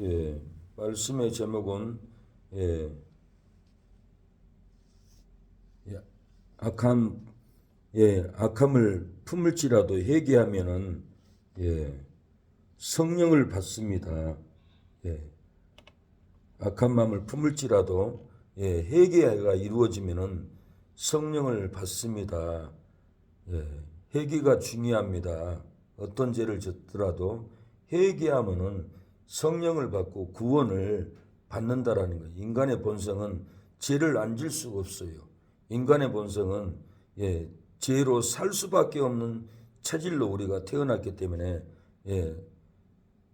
예, 말씀의 제목은 예, 예, 악함 예, 악함을 품을지라도 회개하면은 예, 성령을 받습니다. 예, 악한 마음을 품을지라도 예, 회개가 이루어지면은 성령을 받습니다. 예, 회개가 중요합니다. 어떤 죄를 졌더라도 회개하면은 성령을 받고 구원을 받는다라는 거예요. 인간의 본성은 죄를 안 질 수가 없어요. 인간의 본성은 예, 죄로 살 수밖에 없는 체질로 우리가 태어났기 때문에 예,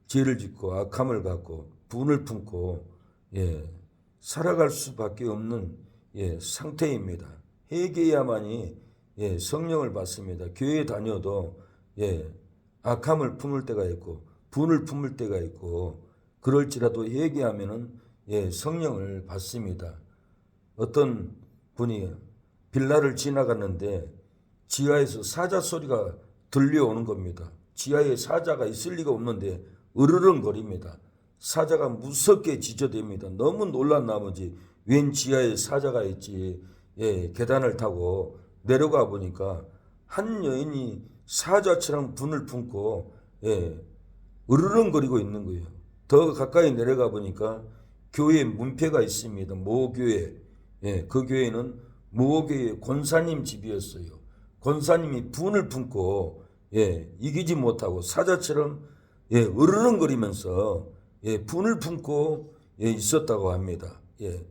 죄를 짓고 악함을 갖고 분을 품고 예, 살아갈 수밖에 없는 예, 상태입니다. 회개야만이 예, 성령을 받습니다. 교회 다녀도 예, 악함을 품을 때가 있고 분을 품을 때가 있고 그럴지라도 회개하면은 예, 성령을 받습니다. 어떤 분이 빌라를 지나갔는데 지하에서 사자 소리가 들려오는 겁니다. 지하에 사자가 있을 리가 없는데 으르렁거립니다. 사자가 무섭게 지저댑니다. 너무 놀란 나머지 웬 지하에 사자가 있지. 예, 계단을 타고 내려가 보니까 한 여인이 사자처럼 분을 품고 예, 으르렁거리고 있는 거예요. 더 가까이 내려가 보니까 교회 문패가 있습니다. 모교회. 예, 그 교회는 모교회 권사님 집이었어요. 권사님이 분을 품고 예, 이기지 못하고 사자처럼 예, 으르렁거리면서 예, 분을 품고 예, 있었다고 합니다. 예,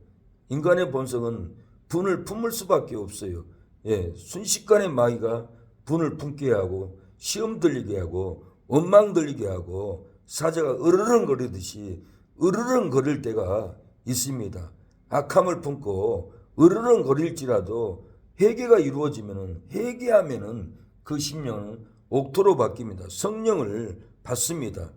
인간의 본성은 분을 품을 수밖에 없어요. 예, 순식간에 마귀가 분을 품게 하고 시험 들리게 하고 원망 들리게 하고 사자가 으르렁거리듯이 으르렁거릴 때가 있습니다. 악함을 품고 으르렁거릴지라도 회개가 이루어지면은 회개하면은 그 심령은 옥토로 바뀝니다. 성령을 받습니다.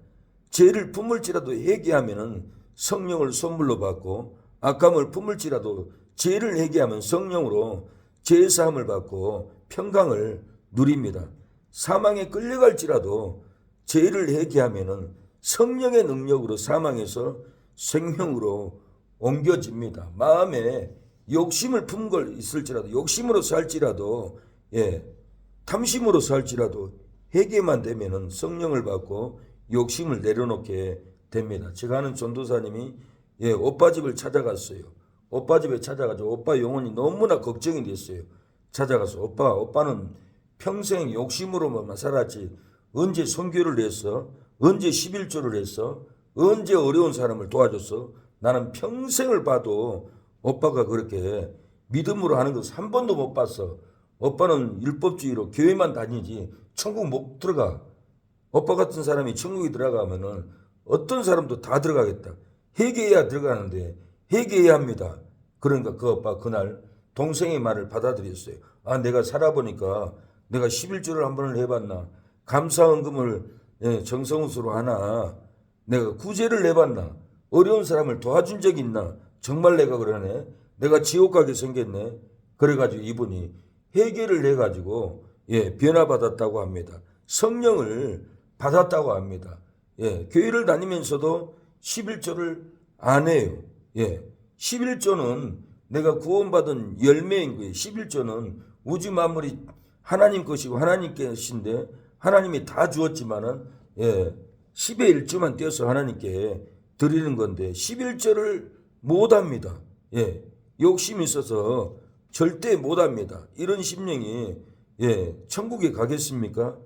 죄를 품을지라도 회개하면은 성령을 선물로 받고 악함을 품을지라도 죄를 회개하면 성령으로 죄 사함을 받고 평강을 누립니다. 사망에 끌려갈지라도 죄를 회개하면은 성령의 능력으로 사망에서 생명으로 옮겨집니다. 마음에 욕심을 품은 걸 있을지라도 욕심으로 살지라도 예 탐심으로 살지라도 회개만 되면은 성령을 받고 욕심을 내려놓게 됩니다. 제가 아는 전도사님이 예 오빠 집을 찾아갔어요. 오빠 집에 찾아가지고 오빠 영혼이 너무나 걱정이 됐어요. 찾아가서 오빠 오빠는 평생 욕심으로만 살았지 언제 선교를 했어? 언제 11조를 했어? 언제 어려운 사람을 도와줬어? 나는 평생을 봐도 오빠가 그렇게 믿음으로 하는 것을 한 번도 못 봤어. 오빠는 율법주의로 교회만 다니지 천국 못 들어가. 오빠 같은 사람이 천국에 들어가면은 어떤 사람도 다 들어가겠다. 회개해야 들어가는데 회개해야 합니다. 그러니까 그 오빠 그날 동생의 말을 받아들였어요. 아 내가 살아보니까 내가 11조를 한 번을 해봤나 감사헌금을 예, 정성우수로 하나 내가 구제를 해봤나? 어려운 사람을 도와준 적이 있나? 정말 내가 그러네. 내가 지옥 가게 생겼네. 그래가지고 이분이 회개를 해가지고 예 변화받았다고 합니다. 성령을 받았다고 합니다. 예 교회를 다니면서도 11조를 안 해요. 예 11조는 내가 구원받은 열매인 거예요. 11조는 우주 만물이 하나님 것이고 하나님 것인데 하나님이 다 주었지만은 예 10의 1조만 떼어서 하나님께 드리는 건데 11조를 못 합니다. 예. 욕심이 있어서 절대 못 합니다. 이런 심령이 예, 천국에 가겠습니까?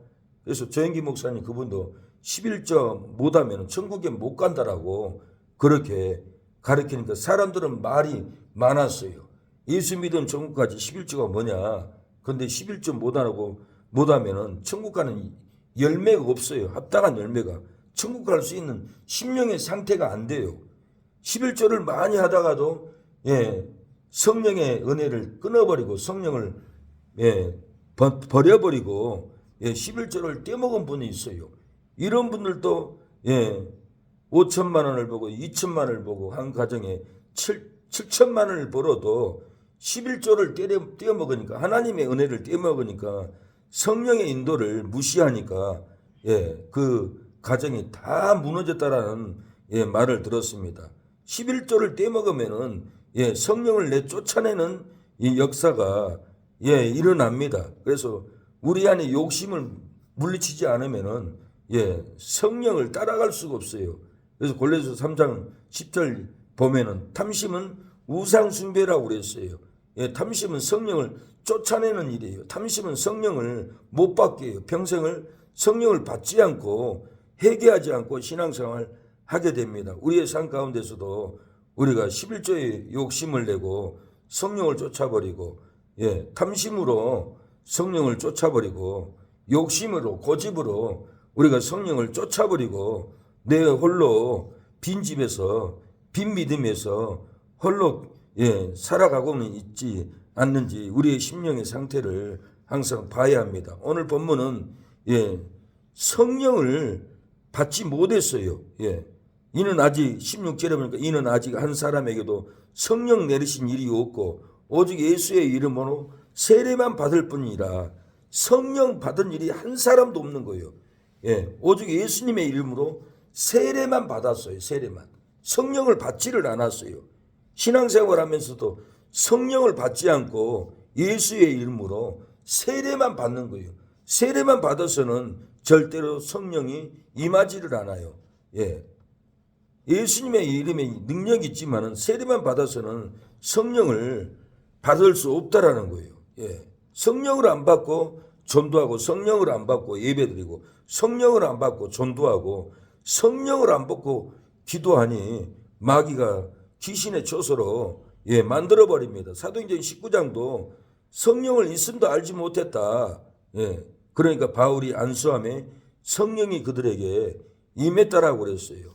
그래서 조영기 목사님 그분도 11조 못 하면 천국에 못 간다라고 그렇게 가르치니까 사람들은 말이 많았어요. 예수 믿은 천국까지 11조가 뭐냐? 근데 11조 못 하고 못 하면은 천국 가는 열매가 없어요. 합당한 열매가. 천국 갈 수 있는 심령의 상태가 안 돼요. 11조를 많이 하다가도 예, 성령의 은혜를 끊어버리고 성령을 예, 버, 버려버리고 예, 11조를 떼먹은 분이 있어요. 이런 분들도 예, 5천만 원을 보고 2천만 원을 보고 한 가정에 7, 7천만 원을 벌어도 11조를 떼려, 떼어먹으니까 하나님의 은혜를 떼어먹으니까 성령의 인도를 무시하니까 예, 그 가정이 다 무너졌다라는 예, 말을 들었습니다. 11조를 떼먹으면은 예, 성령을 내 쫓아내는 이 역사가 예, 일어납니다. 그래서 우리 안에 욕심을 물리치지 않으면은 예, 성령을 따라갈 수가 없어요. 그래서 골로새 3장 10절 보면은 탐심은 우상 숭배라고 그랬어요. 예, 탐심은 성령을 쫓아내는 일이에요. 탐심은 성령을 못 받게 해요. 평생을 성령을 받지 않고 회개하지 않고 신앙생활 하게 됩니다. 우리의 삶 가운데서도 우리가 11조의 욕심을 내고 성령을 쫓아버리고 예, 탐심으로 성령을 쫓아버리고 욕심으로 고집으로 우리가 성령을 쫓아버리고 내 홀로 빈 집에서 빈 믿음에서 홀로 예, 살아가고는 있지 않는지 우리의 심령의 상태를 항상 봐야 합니다. 오늘 본문은 예, 성령을 받지 못했어요. 예. 이는 아직 16절에 보니까 이는 아직 한 사람에게도 성령 내리신 일이 없고 오직 예수의 이름으로 세례만 받을 뿐이라 성령 받은 일이 한 사람도 없는 거예요. 예. 오직 예수님의 이름으로 세례만 받았어요. 세례만. 성령을 받지를 않았어요. 신앙생활 하면서도 성령을 받지 않고 예수의 이름으로 세례만 받는 거예요. 세례만 받아서는 절대로 성령이 임하지를 않아요. 예. 예수님의 이름에 능력이 있지만은 세례만 받아서는 성령을 받을 수 없다라는 거예요. 예. 성령을 안 받고 전도하고 성령을 안 받고 예배드리고 성령을 안 받고 전도하고 성령을 안 받고 기도하니 마귀가 귀신의 처소로 예, 만들어 버립니다. 사도행전 19장도 성령을 있음도 알지 못했다. 예. 그러니까 바울이 안수함에 성령이 그들에게 임했다라고 그랬어요.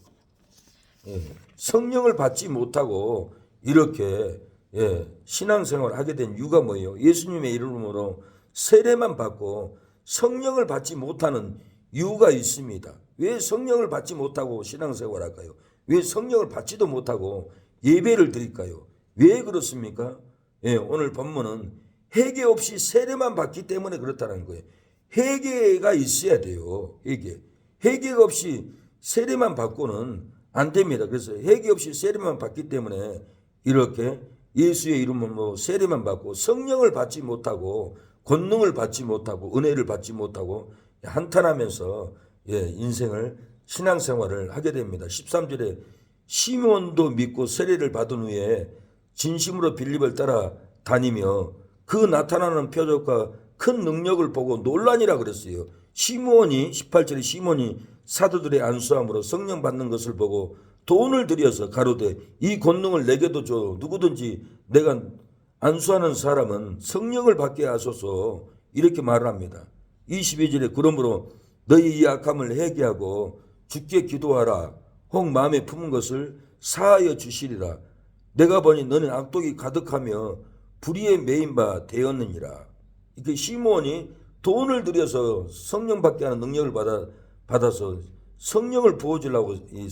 예, 성령을 받지 못하고 이렇게 예, 신앙생활을 하게 된 이유가 뭐예요? 예수님의 이름으로 세례만 받고 성령을 받지 못하는 이유가 있습니다. 왜 성령을 받지 못하고 신앙생활 할까요? 왜 성령을 받지도 못하고 예배를 드릴까요? 왜 그렇습니까? 예, 오늘 본문은 회개 없이 세례만 받기 때문에 그렇다는 거예요. 회개가 있어야 돼요. 회개. 회개가 없이 세례만 받고는 안 됩니다. 그래서 회개 없이 세례만 받기 때문에 이렇게 예수의 이름으로 세례만 받고 성령을 받지 못하고 권능을 받지 못하고 은혜를 받지 못하고 한탄하면서 예, 인생을 신앙생활을 하게 됩니다. 13절에 시몬도 믿고 세례를 받은 후에 진심으로 빌립을 따라 다니며 그 나타나는 표적과 큰 능력을 보고 논란이라 그랬어요. 시몬이 18절에 시몬이 사도들의 안수함으로 성령 받는 것을 보고 돈을 들여서 가로되 이 권능을 내게도 줘 누구든지 내가 안수하는 사람은 성령을 받게 하소서 이렇게 말을 합니다. 22절에 그러므로 너희 이 악함을 회개하고 주께 기도하라 혹 마음에 품은 것을 사하여 주시리라 내가 보니 너는 악독이 가득하며 불의에 매인 바 되었느니라 이렇게 시몬이 돈을 들여서 성령 받게 하는 능력을 받아, 받아서 성령을 부어주려고 이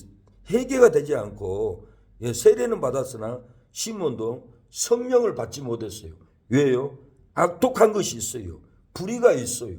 회개가 되지 않고 예, 세례는 받았으나 시몬도 성령을 받지 못했어요. 왜요? 악독한 것이 있어요. 불의가 있어요.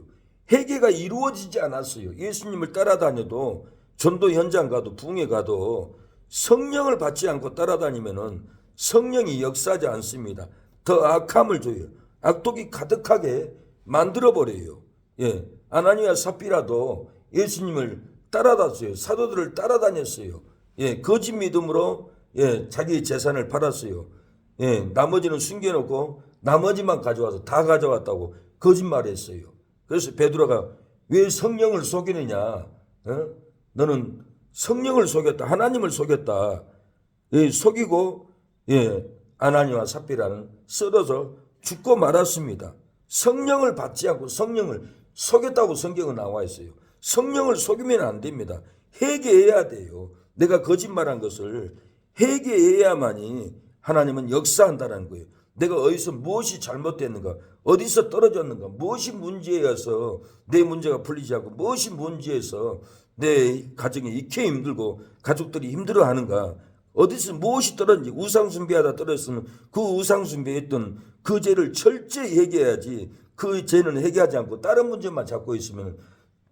회개가 이루어지지 않았어요. 예수님을 따라다녀도 전도 현장 가도 붕에 가도 성령을 받지 않고 따라다니면은 성령이 역사하지 않습니다. 더 악함을 줘요. 악독이 가득하게 만들어 버려요. 예. 아나니아 삽비라도 예수님을 따라다녔어요. 사도들을 따라다녔어요. 예. 거짓 믿음으로 예, 자기 재산을 팔았어요. 예. 나머지는 숨겨놓고 나머지만 가져와서 다 가져왔다고 거짓말했어요. 그래서 베드로가 왜 성령을 속이느냐? 어? 너는 성령을 속였다. 하나님을 속였다. 예, 속이고 예, 아나니와 삽비라는 썰어서 죽고 말았습니다. 성령을 받지 않고 성령을 속였다고 성경은 나와 있어요. 성령을 속이면 안 됩니다. 회개해야 돼요. 내가 거짓말한 것을 회개해야만이 하나님은 역사한다는 거예요. 내가 어디서 무엇이 잘못됐는가, 어디서 떨어졌는가, 무엇이 문제여서 내 문제가 풀리지 않고 무엇이 문제여서 내 가정이 익히 힘들고 가족들이 힘들어하는가, 어디서 무엇이 떨어진지 우상 숭배하다 떨어졌으면 그 우상 숭배했던 그 죄를 철저히 해결해야지 그 죄는 해결하지 않고 다른 문제만 잡고 있으면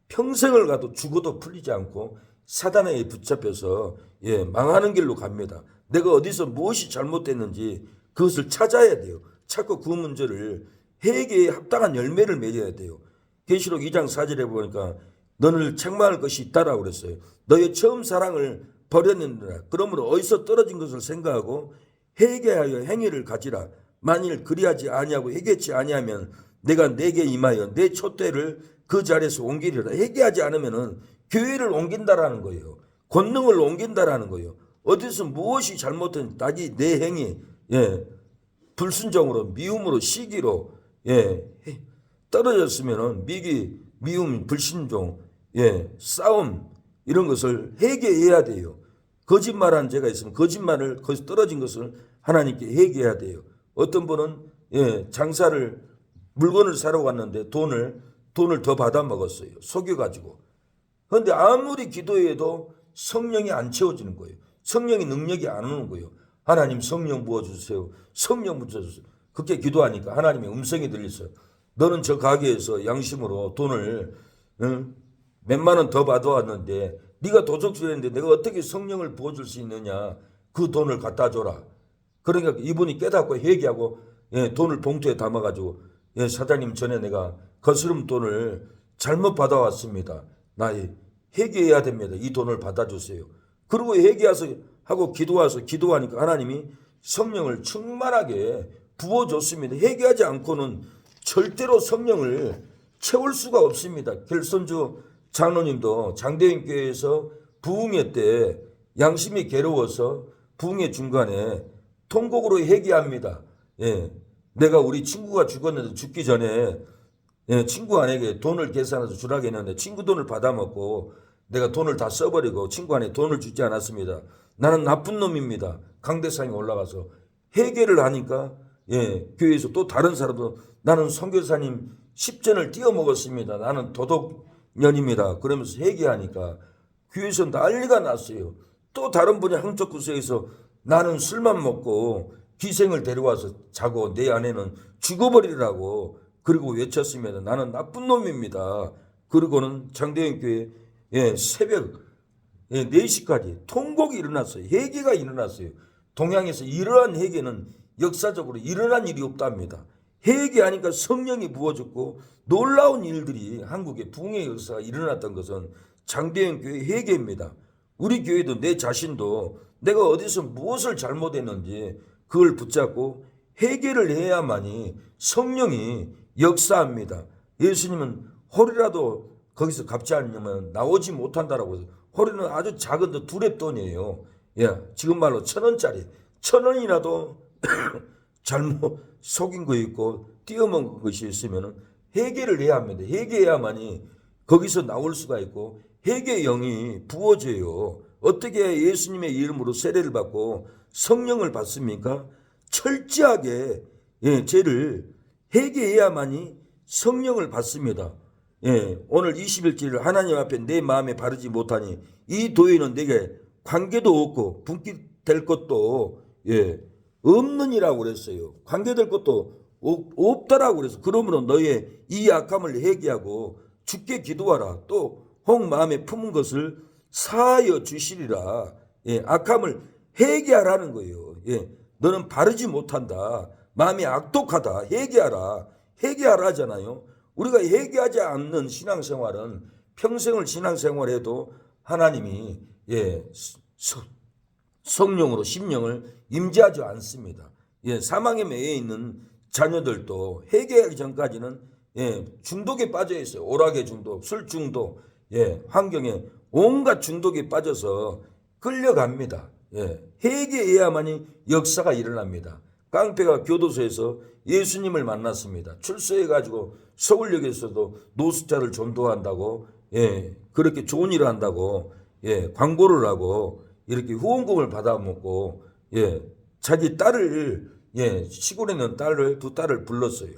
평생을 가도 죽어도 풀리지 않고 사단에 붙잡혀서 예, 망하는 길로 갑니다. 내가 어디서 무엇이 잘못됐는지 그것을 찾아야 돼요. 찾고 그 문제를 회개에 합당한 열매를 맺어야 돼요. 계시록 2장 4절에 보니까 너를 책망할 것이 있다라고 그랬어요. 너의 처음 사랑을 버렸느니라. 그러므로 어디서 떨어진 것을 생각하고 회개하여 행위를 가지라. 만일 그리하지 아니하고 회개치 아니하면 내가 내게 임하여 내 촛대를 그 자리에서 옮기리라. 회개하지 않으면은 교회를 옮긴다라는 거예요. 권능을 옮긴다라는 거예요. 어디서 무엇이 잘못된 자기 내 행위, 예, 불순종으로 미움으로 시기로 예 떨어졌으면은 미기 미움 불신종 예 싸움 이런 것을 회개해야 돼요. 거짓말한 죄가 있으면 거짓말을 거기서 떨어진 것을 하나님께 회개해야 돼요. 어떤 분은 예 장사를 물건을 사러 갔는데 돈을 돈을 더 받아 먹었어요. 속여 가지고. 그런데 아무리 기도해도 성령이 안 채워지는 거예요. 성령의 능력이 안 오는 거예요. 하나님 성령 부어 주세요. 성령 부어 주세요. 그렇게 기도하니까 하나님의 음성이 들렸어요. 너는 저 가게에서 양심으로 돈을 응? 몇만 원 더 받아왔는데 네가 도적질했는데 내가 어떻게 성령을 부어줄 수 있느냐. 그 돈을 갖다 줘라. 그러니까 이분이 깨닫고 회개하고 예, 돈을 봉투에 담아가지고 예, 사장님 전에 내가 거스름 돈을 잘못 받아왔습니다. 나 회개해야 됩니다. 이 돈을 받아주세요. 그리고 회개해서 하고 기도와서 기도하니까 하나님이 성령을 충만하게 부어줬습니다. 회개하지 않고는 절대로 성령을 채울 수가 없습니다. 결선주 장로님도 장대인 교회에서 부흥회 때 양심이 괴로워서 부흥회 중간에 통곡으로 회개합니다. 예. 내가 우리 친구가 죽었는데 죽기 전에 예, 친구 안에게 돈을 계산해서 주라고 했는데 친구 돈을 받아먹고 내가 돈을 다 써버리고 친구 안에 돈을 주지 않았습니다. 나는 나쁜 놈입니다. 강대상에 올라가서 회개를 하니까 예, 교회에서 또 다른 사람도 나는 선교사님 10전을 띄어 먹었습니다. 나는 도덕 년입니다. 그러면서 회개하니까 교회에서 난리가 났어요. 또 다른 분이 한쪽 구석에서 나는 술만 먹고 기생을 데려와서 자고 내 아내는 죽어버리라고 그리고 외쳤습니다. 나는 나쁜 놈입니다. 그리고는 장대현 교회 예, 새벽 예, 4시까지 통곡이 일어났어요. 회개가 일어났어요. 동양에서 이러한 회개는 역사적으로 일어난 일이 없답니다. 회개하니까 성령이 부어졌고 놀라운 일들이 한국의 붕의 역사가 일어났던 것은 장대현 교회 회개입니다. 우리 교회도 내 자신도 내가 어디서 무엇을 잘못했는지 그걸 붙잡고 회개를 해야만이 성령이 역사합니다. 예수님은 홀이라도 거기서 갚지 않으면 나오지 못한다라고 해서 홀이는 아주 작은 데 두랩돈이에요. 예, 지금 말로 천 원짜리 천 원이라도 잘못 속인 거 있고 띄어먹은 것이 있으면 회개를 해야 합니다. 회개해야만이 거기서 나올 수가 있고 회개 영이 부어져요. 어떻게 예수님의 이름으로 세례를 받고 성령을 받습니까? 철저하게 예, 죄를 회개해야만이 성령을 받습니다. 예, 오늘 20일째를 하나님 앞에 내 마음에 바르지 못하니 이 도에는 내게 관계도 없고 분깃될 것도 예, 없느니라고 그랬어요. 관계될 것도 없, 없다라고 그래서 그러므로 너의 이 악함을 회개하고 죽게 기도하라. 또 혹 마음에 품은 것을 사하여 주시리라. 예, 악함을 회개하라는 거예요. 예, 너는 바르지 못한다. 마음이 악독하다. 회개하라. 회개하라 하잖아요. 우리가 회개하지 않는 신앙생활은 평생을 신앙생활해도 하나님이 예, 서, 성령으로 심령을 임재하지 않습니다. 예, 사망에 매여 있는 자녀들도 회개하기 전까지는 예, 중독에 빠져 있어요. 오락의 중독, 술 중독, 예, 환경에 온갖 중독에 빠져서 끌려갑니다. 예, 회개해야만이 역사가 일어납니다. 깡패가 교도소에서 예수님을 만났습니다. 출소해가지고 서울역에서도 노숙자를 전도한다고, 예, 그렇게 좋은 일을 한다고, 예, 광고를 하고, 이렇게 후원금을 받아먹고, 예, 자기 딸을, 예, 시골에 있는 딸을, 두 딸을 불렀어요.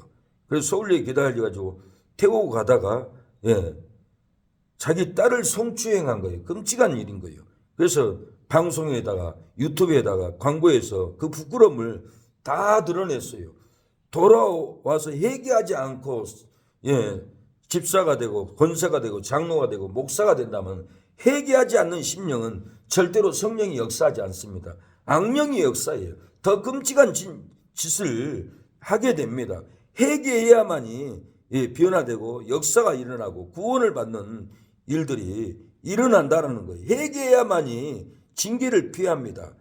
그래서 서울역에 기다려가지고 태우고 가다가, 예, 자기 딸을 성추행한 거예요. 끔찍한 일인 거예요. 그래서 방송에다가 유튜브에다가 광고에서 그 부끄러움을 다 드러냈어요. 돌아와서 회개하지 않고 예 집사가 되고 권사가 되고 장로가 되고 목사가 된다면 회개하지 않는 심령은 절대로 성령이 역사하지 않습니다. 악령이 역사해요. 더 끔찍한 짓- 짓을 하게 됩니다. 회개해야만이 예, 변화되고 역사가 일어나고 구원을 받는 일들이 일어난다는 거예요. 회개해야만이 징계를 피합니다.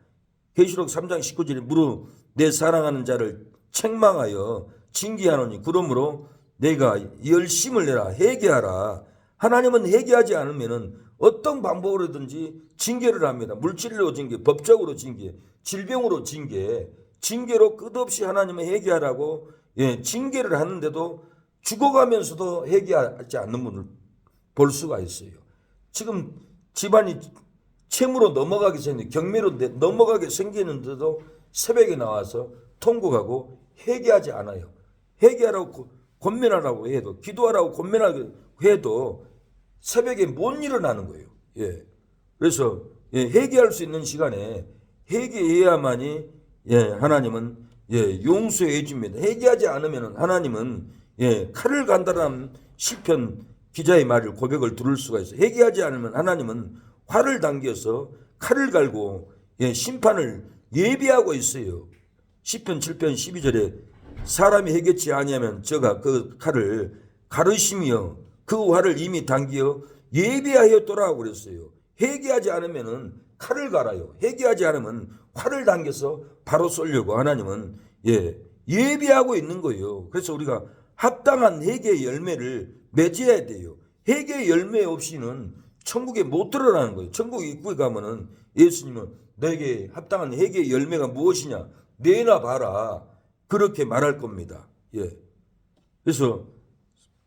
계시록 3장 19절에 무릇 내 사랑하는 자를 책망하여 징계하노니 그러므로 내가 열심을 내라 회개하라. 하나님은 회개하지 않으면은 어떤 방법으로든지 징계를 합니다. 물질로 징계, 법적으로 징계, 질병으로 징계, 징계로 끝없이 하나님은 회개하라고 예, 징계를 하는데도 죽어가면서도 회개하지 않는 분을 볼 수가 있어요. 지금 집안이 채무로 넘어가게 생겼 경매로 내- 넘어가게 생기는데도 새벽에 나와서 통곡하고 회개하지 않아요. 회개하라고 고- 권면하라고 해도 기도하라고 권면하고 해도 새벽에 못 일어나는 거예요. 예. 그래서 예, 회개할 수 있는 시간에 회개해야만이 예, 하나님은 예, 용서해 줍니다. 회개하지 않으면 하나님은 예, 칼을 간다는 시편 기자의 말을 고백을 들을 수가 있어요. 회개하지 않으면 하나님은 화를 당겨서 칼을 갈고 예, 심판을 예비하고 있어요. 시편 7편 12절에 사람이 회개치 아니하면 저가 그 칼을 가르시며 그 화를 이미 당기어 예비하였더라고 그랬어요. 회개하지 않으면은 칼을 갈아요. 회개하지 않으면 화를 당겨서 바로 쏠려고 하나님은 예 예비하고 있는 거예요. 그래서 우리가 합당한 회개의 열매를 맺어야 돼요. 회개의 열매 없이는 천국에 못 들어가는 거예요. 천국 입구에 가면은 예수님은 너에게 합당한 회개의 열매가 무엇이냐 내놔 봐라 그렇게 말할 겁니다. 예. 그래서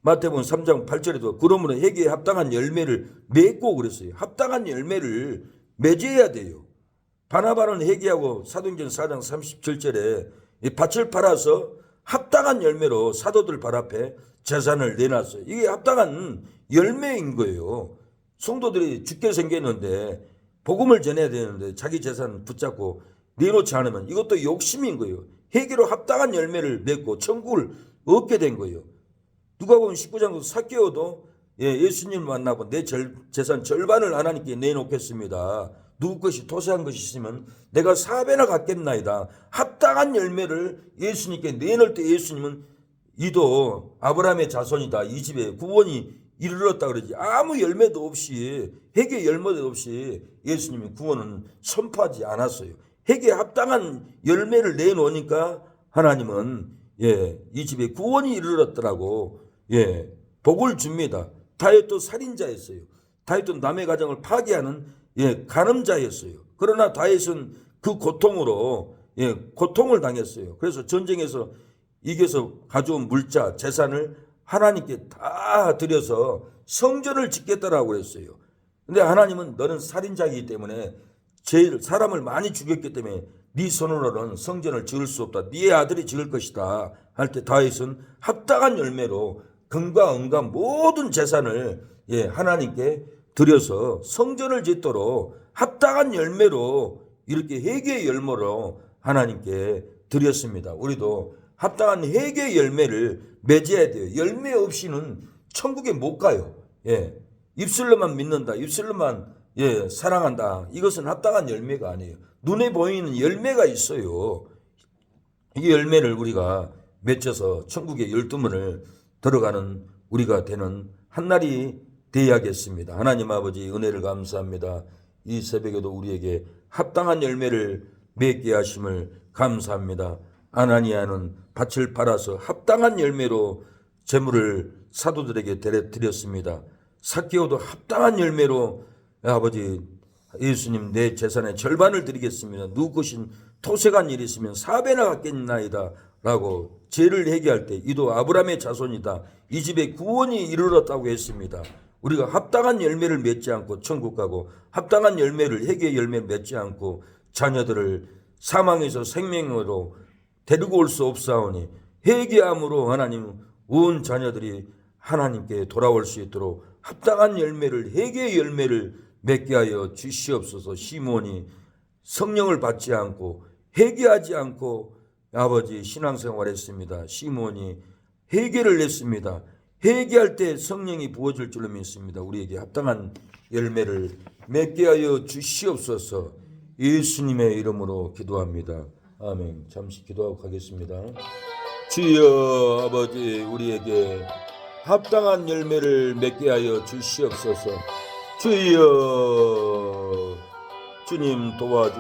마태복음 3장 8절에도 그러므로 회개에 합당한 열매를 맺고 그랬어요. 합당한 열매를 맺어야 돼요. 바나바는 회개하고 사도행전 4장 37절에 이 밭을 팔아서 합당한 열매로 사도들 발 앞에 재산을 내놨어요. 이게 합당한 열매인 거예요. 성도들이 죽게 생겼는데 복음을 전해야 되는데 자기 재산 붙잡고 내놓지 않으면 이것도 욕심인 거예요. 회개로 합당한 열매를 맺고 천국을 얻게 된 거예요. 누가 보면 19장 사개오도 예, 예수님 만나고 내 절- 재산 절반을 하나님께 내놓겠습니다. 누구 것이 토세한 것이 있으면 내가 사배나 갖겠나이다. 합당한 열매를 예수님께 내놓을 때 예수님은 이도 아브라함의 자손이다. 이 집에 구원이 이르렀다 그러지. 아무 열매도 없이 회개 열매도 없이 예수님이 구원은 선포하지 않았어요. 회개에 합당한 열매를 내놓으니까 하나님은 예, 이 집에 구원이 이르렀더라고. 예, 복을 줍니다. 다윗도 살인자였어요. 다윗도 남의 가정을 파괴하는 예, 간음자였어요. 그러나 다윗은 그 고통으로 예, 고통을 당했어요. 그래서 전쟁에서 이겨서 가져온 물자, 재산을 하나님께 다 드려서 성전을 짓겠다라고 그랬어요. 근데 하나님은 너는 살인자이기 때문에 제일 사람을 많이 죽였기 때문에 네 손으로는 성전을 지을 수 없다. 네 아들이 지을 것이다. 할 때 다윗은 합당한 열매로 금과 은과 모든 재산을 예, 하나님께 드려서 성전을 짓도록 합당한 열매로 이렇게 회개의 열매로 하나님께 드렸습니다. 우리도 합당한 회개의 열매를 맺어야 돼요. 열매 없이는 천국에 못 가요. 예. 입술로만 믿는다. 입술로만 예, 사랑한다. 이것은 합당한 열매가 아니에요. 눈에 보이는 열매가 있어요. 이 열매를 우리가 맺혀서 천국의 열두 문을 들어가는 우리가 되는 한날이 되어야겠습니다. 하나님 아버지 은혜를 감사합니다. 이 새벽에도 우리에게 합당한 열매를 맺게 하심을 감사합니다. 아나니아는 밭을 팔아서 합당한 열매로 재물을 사도들에게 드렸습니다. 사케오도 합당한 열매로 아버지 예수님 내 재산의 절반을 드리겠습니다. 누구 것인 토색한 일이 있으면 사배나 갖겠나이다. 라고 죄를 회개할 때 이도 아브라함의 자손이다. 이 집에 구원이 이르렀다고 했습니다. 우리가 합당한 열매를 맺지 않고 천국 가고 합당한 열매를 회개의 열매를 맺지 않고 자녀들을 사망에서 생명으로 데리고 올 수 없사오니 회개함으로 하나님 온 자녀들이 하나님께 돌아올 수 있도록 합당한 열매를 회개의 열매를 맺게 하여 주시옵소서 시몬이 성령을 받지 않고 회개하지 않고 아버지 신앙생활 했습니다. 시몬이 회개를 냈습니다. 회개할 때 성령이 부어질 줄로 믿습니다. 우리에게 합당한 열매를 맺게 하여 주시옵소서. 예수님의 이름으로 기도합니다. 아멘. 잠시 기도하고 가겠습니다. 주여 아버지 우리에게 합당한 열매를 맺게 하여 주시옵소서. 주여 주님 도와주